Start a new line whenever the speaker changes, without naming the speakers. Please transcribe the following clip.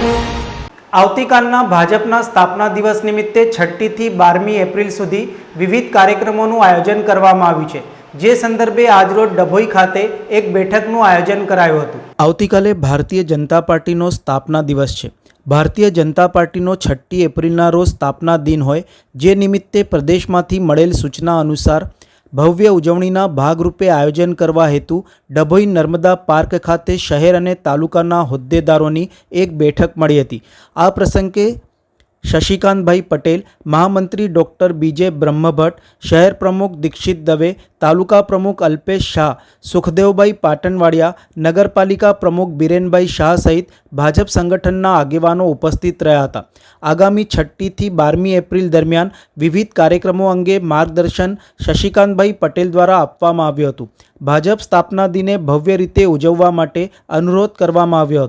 આવતીકાલના ભાજપના સ્થાપના દિવસ નિમિત્તે છઠ્ઠીથી બારમી એપ્રિલ સુધી વિવિધ કાર્યક્રમોનું આયોજન કરવામાં આવ્યું છે. જે સંદર્ભે આજરોજ ડભોઈ ખાતે એક બેઠકનું આયોજન કરાયું હતું. આવતીકાલે ભારતીય જનતા પાર્ટીનો સ્થાપના દિવસ છે. ભારતીય જનતા પાર્ટીનો છઠ્ઠી એપ્રિલના રોજ સ્થાપના દિન હોય, જે નિમિત્તે પ્રદેશમાંથી મળેલ સૂચના અનુસાર ભવ્ય ઉજવણીના ભાગરૂપે આયોજન કરવા હેતુ ડભોઈ નર્મદા પાર્ક ખાતે શહેર અને તાલુકાના હોદ્દેદારોની એક બેઠક મળી હતી. આ પ્રસંગે શશિકાંતભાઈ પટેલ, મહામંત્રી ડૉક્ટર બીજે બ્રહ્મભટ્ટ, શહેર પ્રમુખ દીક્ષિત દવે, તાલુકા પ્રમુખ અલ્પેશ શાહ, સુખદેવભાઈ પાટણવાડિયા, નગરપાલિકા પ્રમુખ બિરેનભાઈ શાહ સહિત ભાજપ સંગઠનના આગેવાનો ઉપસ્થિત રહ્યા હતા. આગામી છઠ્ઠીથી બારમી એપ્રિલ દરમિયાન વિવિધ કાર્યક્રમો અંગે માર્ગદર્શન શશિકાંતભાઈ પટેલ દ્વારા આપવામાં આવ્યું હતું. ભાજપ સ્થાપના દિને ભવ્ય રીતે ઉજવવા માટે અનુરોધ કરવામાં આવ્યો હતો.